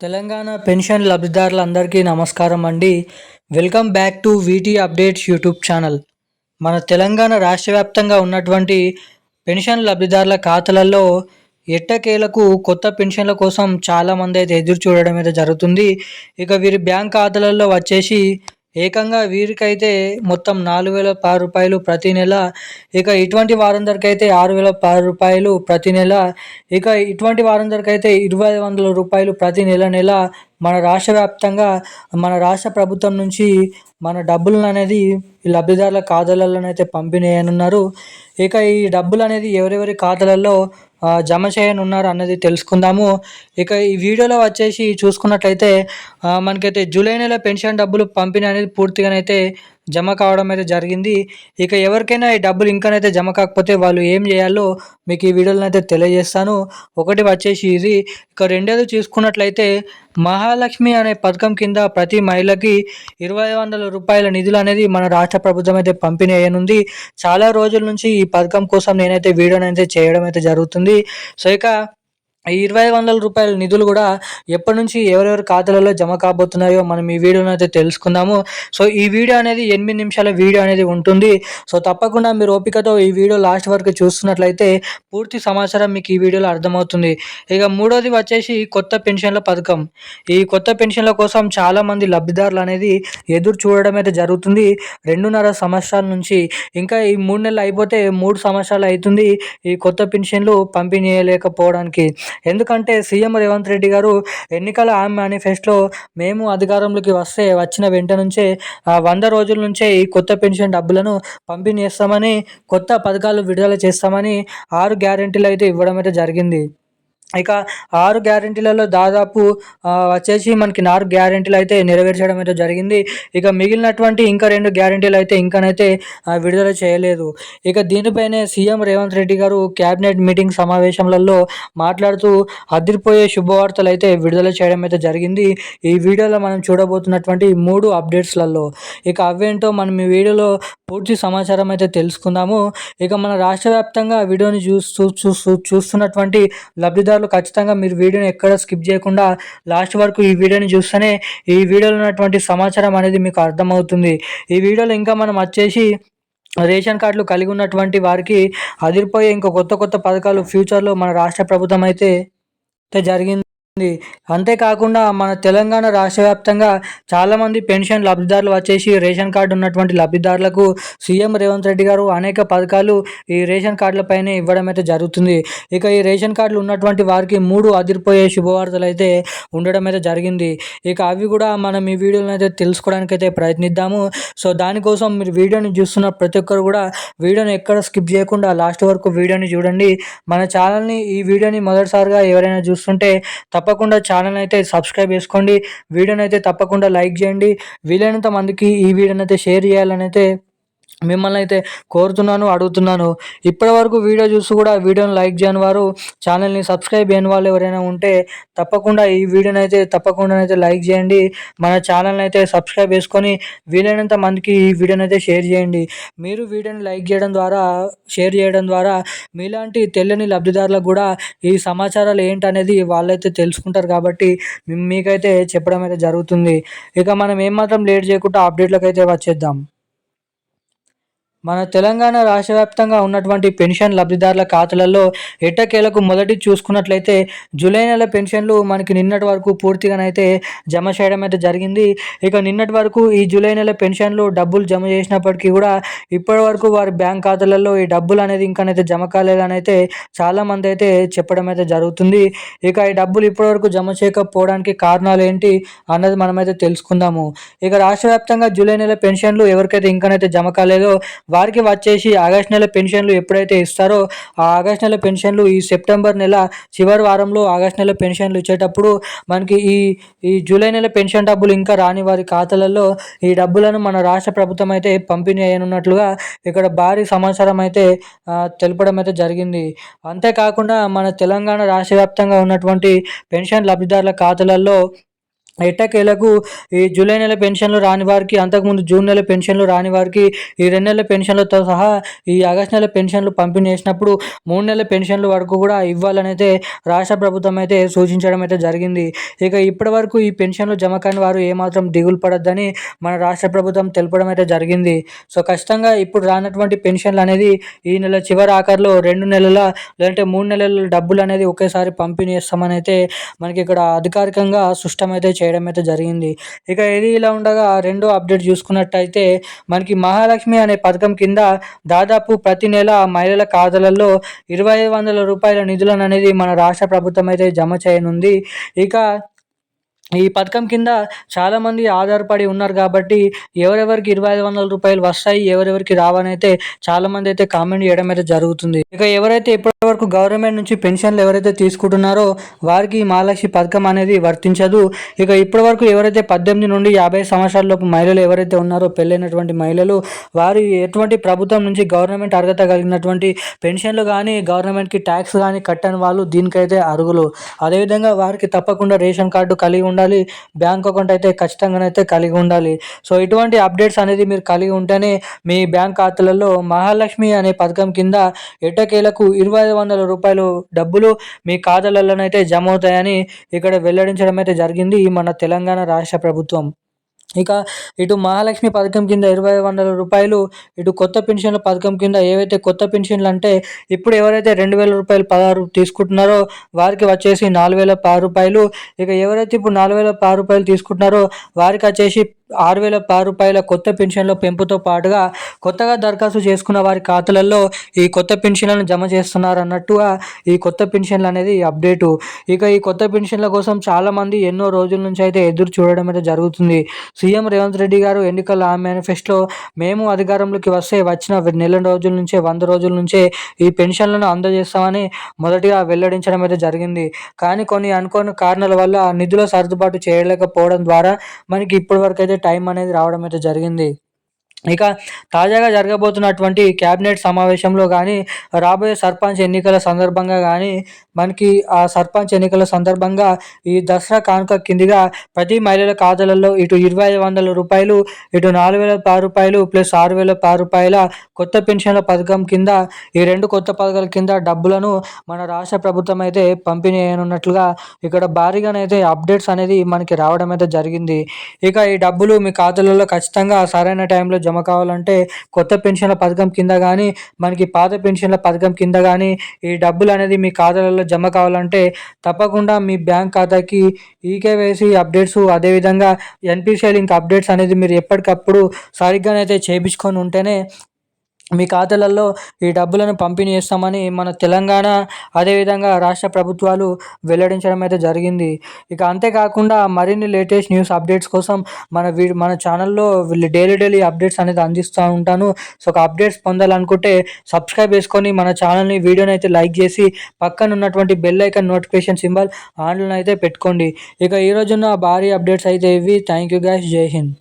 Telangana pension లబ్ధిదారులందరికీ నమస్కారం అండి. Welcome back to VT updates YouTube channel. మన తెలంగాణ రాష్ట్ర వ్యాప్తంగా ఉన్నటువంటి పెన్షన్ లబ్ధిదారుల ఖాతాలలో ఎట్టకేలకు కొత్త పెన్షన్ల కోసం చాలామంది అయితే ఎదురు చూడడం అయితే జరుగుతుంది. ఇక వీరి బ్యాంక్ ఖాతాలలో వచ్చేసి ఏకంగా వీరికైతే మొత్తం నాలుగు వేల పది రూపాయలు ప్రతి నెల ఇక ఇటువంటి వారందరికైతే అయితే ఆరు వేల పది రూపాయలు ప్రతి నెల ఇక ఇటువంటి వారందరికైతే అయితే ఇరవై వందల రూపాయలు ప్రతి నెల నెల మన రాష్ట్ర వ్యాప్తంగా మన రాష్ట్ర ప్రభుత్వం నుంచి మన డబ్బులను అనేది లబ్ధిదారుల ఖాతాలలోనైతే పంపిణీ ఉన్నారు ఇక ఈ డబ్బులు అనేది ఎవరెవరి ఖాతాలలో జమ చేయనున్నారు అన్నది తెలుసుకుందాము. ఇక ఈ వీడియోలో వచ్చేసి చూసుకున్నట్లయితే మనకైతే జూలై నెల పెన్షన్ డబ్బులు పంపిణీ అనేది పూర్తిగానైతే జమ కావడం అయితే జరిగింది. ఇక ఎవరికైనా ఈ డబ్బులు ఇంకానైతే జమ కాకపోతే వాళ్ళు ఏం చేయాలో మీకు ఈ వీడియోలో అయితే తెలియజేస్తాను. ఒకటి వచ్చేసి ఇది. ఇక రెండోది చూసుకున్నట్లయితే మహాలక్ష్మి అనే పథకం కింద ప్రతి మహిళకి ఇరవై వందల రూపాయల నిధులు అనేది మన రాష్ట్ర ప్రభుత్వం అయితే పంపిణీ అయ్యనుంది. చాలా రోజుల నుంచి ఈ పథకం కోసం నేనైతే వీడియోని అయితే చేయడం అయితే జరుగుతుంది. సో ఇక ఈ ఇరవై వందల రూపాయల నిధులు కూడా ఎప్పటి నుంచి ఎవరెవరి ఖాతాలలో జమ కాబోతున్నాయో మనం ఈ వీడియోని అయితే తెలుసుకుందాము. సో ఈ వీడియో అనేది ఎనిమిది నిమిషాల వీడియో అనేది ఉంటుంది. సో తప్పకుండా మీరు ఓపికతో ఈ వీడియో లాస్ట్ వరకు చూస్తున్నట్లయితే పూర్తి సమాచారం మీకు ఈ వీడియోలో అర్థమవుతుంది. ఇక మూడోది వచ్చేసి కొత్త పెన్షన్ల పథకం. ఈ కొత్త పెన్షన్ల కోసం చాలామంది లబ్ధిదారులు అనేది ఎదురు చూడడం అయితే జరుగుతుంది. రెండున్నర సంవత్సరాల నుంచి ఇంకా ఈ మూడు నెలలు అయిపోతే మూడు సంవత్సరాలు అవుతుంది ఈ కొత్త పెన్షన్లు పంపిణీ చేయలేకపోవడానికి. ఎందుకంటే సీఎం రేవంత్ రెడ్డి గారు ఎన్నికల హామీ మేనిఫెస్టో మేము అధికారంలోకి వస్తే వచ్చిన వెంట నుంచే వంద రోజుల నుంచే ఈ కొత్త పెన్షన్ డబ్బులను పంపిణీ చేస్తామని కొత్త పథకాలు విడుదల చేస్తామని ఆరు గ్యారెంటీలు అయితే ఇవ్వడం అయితే జరిగింది. ఇక ఆరు గ్యారెంటీలలో దాదాపు వచ్చేసి మనకి నాలుగు గ్యారెంటీలు అయితే నెరవేర్చడం అయితే జరిగింది. ఇక మిగిలినటువంటి ఇంకా రెండు గ్యారెంటీలు అయితే ఇంకానైతే విడుదల చేయలేదు. ఇక దీనిపైనే సీఎం రేవంత్ రెడ్డి గారు క్యాబినెట్ మీటింగ్ సమావేశంలలో మాట్లాడుతూ అదిరిపోయే శుభవార్తలు అయితే విడుదల చేయడం అయితే జరిగింది. ఈ వీడియోలో మనం చూడబోతున్నటువంటి మూడు అప్డేట్స్లలో. ఇక అవేంటో మనం ఈ వీడియోలో పూర్తి సమాచారం అయితే తెలుసుకుందాము. ఇక మన రాష్ట్ర వ్యాప్తంగా వీడియోని చూస్తూ చూస్తూ చూస్తున్నటువంటి లబ్ధిదారులు ఖచ్చితంగా మీరు వీడియోని ఎక్కడ స్కిప్ చేయకుండా లాస్ట్ వరకు ఈ వీడియోని చూస్తేనే ఈ వీడియోలో ఉన్నటువంటి సమాచారం అనేది మీకు అర్థమవుతుంది. ఈ వీడియోలో ఇంకా మనం వచ్చేసి రేషన్ కార్డులు కలిగి ఉన్నటువంటి వారికి అదిరిపోయే ఇంకా కొత్త కొత్త పథకాలు ఫ్యూచర్లో మన రాష్ట్ర ప్రభుత్వం అయితే జరిగింది. అంతేకాకుండా మన తెలంగాణ రాష్ట్ర వ్యాప్తంగా చాలామంది పెన్షన్ లబ్ధిదారులు వచ్చేసి రేషన్ కార్డు ఉన్నటువంటి లబ్ధిదారులకు సీఎం రేవంత్ రెడ్డి గారు అనేక పథకాలు ఈ రేషన్ కార్డులపైనే ఇవ్వడం అయితే జరుగుతుంది. ఇక ఈ రేషన్ కార్డులు ఉన్నటువంటి వారికి మూడు అదిరిపోయే శుభవార్తలు అయితే ఉండడం అయితే జరిగింది. ఇక అవి కూడా మనం ఈ వీడియోలో అయితే తెలుసుకోవడానికి అయితే ప్రయత్నిద్దాము. సో దానికోసం మీరు వీడియోని చూస్తున్న ప్రతి ఒక్కరు కూడా వీడియోని ఎక్కడ స్కిప్ చేయకుండా లాస్ట్ వరకు వీడియోని చూడండి. మన ఛానల్ని ఈ వీడియోని మొదటిసారిగా ఎవరైనా చూస్తుంటే తప్ప తప్పకుండా ఛానల్ అయితే సబ్స్క్రైబ్ చేసుకోండి. వీడియోని అయితే తప్పకుండా లైక్ చేయండి. వీలైనంత మందికి ఈ వీడియోని అయితే షేర్ చేయాలని అయితే మిమ్మల్ని అయితే కోరుతున్నాను అడుగుతున్నాను. ఇప్పటి వరకు వీడియో చూసి కూడా వీడియోని లైక్ చేయని వారు ఛానల్ని సబ్స్క్రైబ్ చేయని వాళ్ళు ఎవరైనా ఉంటే తప్పకుండా ఈ వీడియోని అయితే తప్పకుండా అయితే లైక్ చేయండి. మన ఛానల్ని అయితే సబ్స్క్రైబ్ చేసుకొని వీలైనంత మందికి ఈ వీడియోని అయితే షేర్ చేయండి. మీరు వీడియోని లైక్ చేయడం ద్వారా షేర్ చేయడం ద్వారా మీలాంటి తెల్లని లబ్ధిదారులకు కూడా ఈ సమాచారాలు ఏంటనేది వాళ్ళైతే తెలుసుకుంటారు కాబట్టి మీకైతే చెప్పడం అయితే జరుగుతుంది. ఇక మనం ఏమాత్రం లేట్ చేయకుండా అప్డేట్లకు అయితే వచ్చేద్దాం. మన తెలంగాణ రాష్ట్ర వ్యాప్తంగా ఉన్నటువంటి పెన్షన్ లబ్ధిదారుల ఖాతాలలో ఎట్టకేలకు మొదటి చూసుకున్నట్లయితే జూలై నెల పెన్షన్లు మనకి నిన్నటి వరకు పూర్తిగానైతే జమ చేయడం అయితే జరిగింది. ఇక నిన్నటి వరకు ఈ జూలై నెల పెన్షన్లు డబ్బులు జమ చేసినప్పటికీ కూడా ఇప్పటి వరకు వారి బ్యాంక్ ఖాతాలలో ఈ డబ్బులు అనేది ఇంకానైతే జమ కాలేదని అయితే చాలామంది అయితే చెప్పడం అయితే జరుగుతుంది. ఇక ఈ డబ్బులు ఇప్పటివరకు జమ చేయకపోవడానికి కారణాలు ఏంటి అన్నది మనమైతే తెలుసుకుందాము. ఇక రాష్ట్ర వ్యాప్తంగా జూలై నెల పెన్షన్లు ఎవరికైతే ఇంకానైతే జమ కాలేదో వారికి వచ్చేసి ఆగస్ట్ నెల పెన్షన్లు ఎప్పుడైతే ఇస్తారో ఆ ఆగస్ట్ నెల పెన్షన్లు ఈ సెప్టెంబర్ నెల చివరి వారంలో ఆగస్ట్ నెల పెన్షన్లు ఇచ్చేటప్పుడు మనకి ఈ ఈ జూలై నెల పెన్షన్ డబ్బులు ఇంకా రాని వారి ఖాతాలలో ఈ డబ్బులను మన రాష్ట్ర ప్రభుత్వం అయితే పంపిణీ అయినట్లుగా ఇక్కడ భారీ సమాచారం అయితే తెలపడం అయితే జరిగింది. అంతేకాకుండా మన తెలంగాణ రాష్ట్ర వ్యాప్తంగా ఉన్నటువంటి పెన్షన్ లబ్ధిదారుల ఖాతాలలో ఎట్టకేలకు ఈ జూలై నెల పెన్షన్లు రాని వారికి అంతకుముందు జూన్ నెల పెన్షన్లు రాని వారికి ఈ రెండు నెలల పెన్షన్లతో సహా ఈ ఆగస్ట్ నెల పెన్షన్లు పంపిణీ చేసినప్పుడు మూడు నెలల పెన్షన్లు వరకు కూడా ఇవ్వాలని అయితే రాష్ట్ర ప్రభుత్వం అయితే సూచించడం అయితే జరిగింది. ఇక ఇప్పటి వరకు ఈ పెన్షన్లు జమ కాని వారు ఏమాత్రం దిగులు పడద్దని మన రాష్ట్ర ప్రభుత్వం తెలపడం అయితే జరిగింది. సో ఖచ్చితంగా ఇప్పుడు రానటువంటి పెన్షన్లు అనేది ఈ నెల చివరి ఆఖరిలో రెండు నెలల లేదంటే మూడు నెలల డబ్బులు అనేది ఒకేసారి పంపిణీ చేస్తామని అయితే మనకి ఇక్కడ అధికారికంగా స్పష్టం అయితే చేయడం అయితే జరిగింది. ఇక ఇది ఇలా ఉండగా రెండో అప్డేట్ చూసుకున్నట్టయితే మనకి మహాలక్ష్మి అనే పథకం కింద దాదాపు ప్రతి నెల మహిళల ఖాతాలలో ఇరవై వందల రూపాయల నిధులను అనేది మన రాష్ట్ర ప్రభుత్వం అయితే జమ చేయనుంది. ఇక ఈ పథకం కింద చాలామంది ఆధారపడి ఉన్నారు కాబట్టి ఎవరెవరికి ఇరవై ఐదు వందల రూపాయలు వస్తాయి ఎవరెవరికి రావనైతే చాలామంది అయితే కామెంట్ చేయడం అయితే జరుగుతుంది. ఇక ఎవరైతే ఇప్పటివరకు గవర్నమెంట్ నుంచి పెన్షన్లు ఎవరైతే తీసుకుంటున్నారో వారికి మహాలక్ష్మి పథకం అనేది వర్తించదు. ఇక ఇప్పటివరకు ఎవరైతే పద్దెనిమిది నుండి యాభై సంవత్సరాల లోపు మహిళలు ఎవరైతే ఉన్నారో పెళ్ళైనటువంటి మహిళలు వారి ఎటువంటి ప్రభుత్వం నుంచి గవర్నమెంట్ అర్హత కలిగినటువంటి పెన్షన్లు కానీ గవర్నమెంట్కి ట్యాక్స్ కానీ కట్టని వాళ్ళు దీనికైతే అర్హులు. అదేవిధంగా వారికి తప్పకుండా రేషన్ కార్డు కలిగి ఉండాలి. బ్యాంక్ అకౌంట్ అయితే ఖచ్చితంగానైతే కలిగి ఉండాలి. సో ఇటువంటి అప్డేట్స్ అనేది మీరు కలిగి ఉంటేనే మీ బ్యాంక్ ఖాతాలలో మహాలక్ష్మి అనే పథకం కింద ఎట్టకేలకు ఇరవై ఐదు వందల రూపాయలు డబ్బులు మీ ఖాతాలలోనైతే జమ అవుతాయని ఇక్కడ వెల్లడించడం అయితే జరిగింది మన తెలంగాణ రాష్ట్ర ప్రభుత్వం. ఇక ఇటు మహాలక్ష్మి పథకం కింద ఇరవై వందల రూపాయలు ఇటు కొత్త పెన్షన్ల పథకం కింద ఏవైతే కొత్త పెన్షన్లు అంటే ఇప్పుడు ఎవరైతే రెండు వేల రూపాయలు పదహారు తీసుకుంటున్నారో వారికి వచ్చేసి నాలుగు వేల పది రూపాయలు. ఇక ఎవరైతే ఇప్పుడు నాలుగు వేల పది రూపాయలు తీసుకుంటున్నారో వారికి వచ్చేసి ఆరు వేల పది రూపాయల కొత్త పెన్షన్ల పెంపుతో పాటుగా కొత్తగా దరఖాస్తు చేసుకున్న వారి ఖాతాలలో ఈ కొత్త పెన్షన్లను జమ చేస్తున్నారు అన్నట్టుగా ఈ కొత్త పెన్షన్లు అనేది అప్డేటు. ఇక ఈ కొత్త పెన్షన్ల కోసం చాలామంది ఎన్నో రోజుల నుంచి అయితే ఎదురు చూడడం అయితే జరుగుతుంది. సీఎం రేవంత్ రెడ్డి గారు ఎన్నికల మేనిఫెస్టోలో మేము అధికారంలోకి వస్తే వచ్చిన నెల రోజుల నుంచే వంద రోజుల నుంచే ఈ పెన్షన్లను అందజేస్తామని మొదటిగా వెల్లడించడం అయితే జరిగింది. కానీ కొన్ని అనుకోని కారణాల వల్ల నిధుల సర్దుబాటు చేయలేకపోవడం ద్వారా మనకి ఇప్పటివరకు అయితే టైం అనేది రావడం అయితే జరిగింది. ఇక తాజాగా జరగబోతున్నటువంటి క్యాబినెట్ సమావేశంలో కానీ రాబోయే సర్పంచ్ ఎన్నికల సందర్భంగా కానీ మనకి ఆ సర్పంచ్ ఎన్నికల సందర్భంగా ఈ దసరా కానుక కిందిగా ప్రతి మహిళల ఖాతాలలో ఇటు ఇరవై ఐదు వందల రూపాయలు ఇటు నాలుగు వేల పది రూపాయలు ప్లస్ ఆరు వేల పది రూపాయల కొత్త పెన్షన్ల పథకం కింద ఈ రెండు కొత్త పథకాల కింద డబ్బులను మన రాష్ట్ర ప్రభుత్వం అయితే పంపిణీ అయినట్లుగా ఇక్కడ భారీగానైతే అప్డేట్స్ అనేది మనకి రావడం అయితే జరిగింది. ఇక ఈ డబ్బులు మీ ఖాతాలలో ఖచ్చితంగా సరైన టైంలో జమ జమ కావాలంటే కొత్త పెన్షన్ల పథకం కింద కానీ మనకి పాత పెన్షన్ల పథకం కింద కానీ ఈ డబ్బులు అనేది మీ ఖాతాలలో జమ కావాలంటే తప్పకుండా మీ బ్యాంక్ ఖాతాకి ఈకేవైసీ అప్డేట్స్ అదేవిధంగా ఎన్పిసిఐ లింక్ అప్డేట్స్ అనేది మీరు ఎప్పటికప్పుడు సరిగ్గానైతే చేయించుకొని ఉంటేనే మీ ఖాతాలలో ఈ డబ్బులను పంపిణీ చేస్తామని మన తెలంగాణ అదేవిధంగా రాష్ట్ర ప్రభుత్వాలు వెల్లడించడం అయితే జరిగింది. ఇక అంతేకాకుండా మరిన్ని లేటెస్ట్ న్యూస్ అప్డేట్స్ కోసం మన వీ మన ఛానల్లో డైలీ డైలీ అప్డేట్స్ అనేది అందిస్తూ ఉంటాను. సో ఒక అప్డేట్స్ పొందాలనుకుంటే సబ్స్క్రైబ్ చేసుకొని మన ఛానల్ని వీడియోని అయితే లైక్ చేసి పక్కన ఉన్నటువంటి bell icon notification symbol online అయితే పెట్టుకోండి. ఇక ఈరోజున్న భారీ అప్డేట్స్ అయితే ఇవి. Thank you guys. జై హింద్.